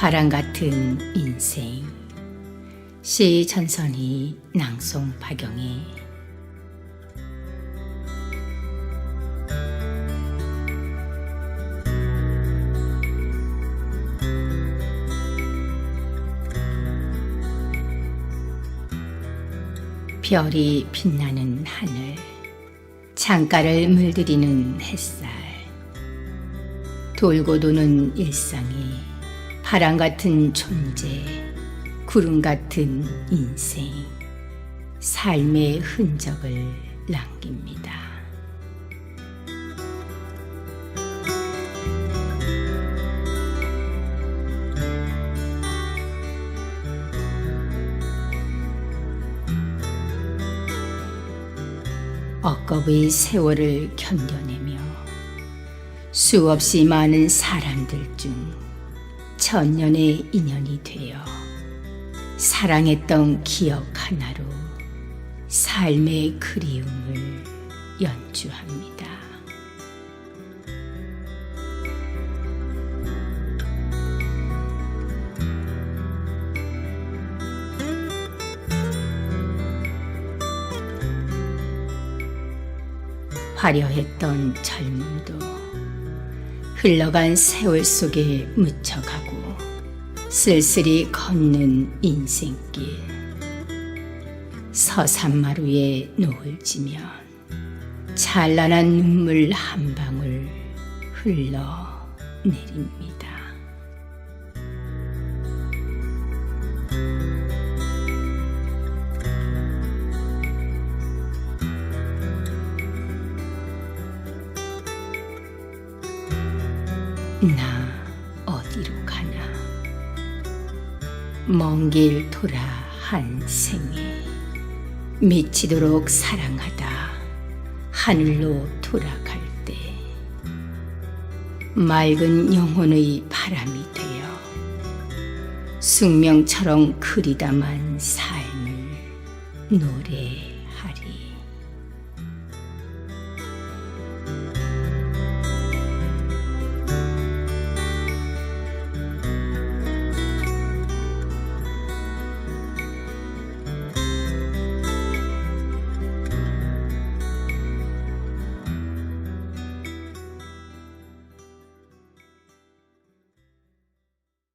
바람 같은 인생. 시 전선이 낭송 박영희 별이 빛나는 하늘. 창가를 물들이는 햇살. 돌고 도는 일상이 바람 같은 존재 구름 같은 인생 삶의 흔적을 남깁니다. 억겁의 세월을 견뎌내며 수없이 많은 사람들 중 천년의 인연이 되어 사랑했던 기억 하나로 삶의 그리움을 연주합니다. 화려했던 젊음도 흘러간 세월 속에 묻혀가고 쓸쓸히 걷는 인생길 서산마루에 노을 지면 찬란한 눈물 한 방울 흘러 내립니다. 나 먼 길 돌아 한 생에 미치도록 사랑하다 하늘로 돌아갈 때 맑은 영혼의 바람이 되어 숙명처럼 그리다만 삶을 노래합니다.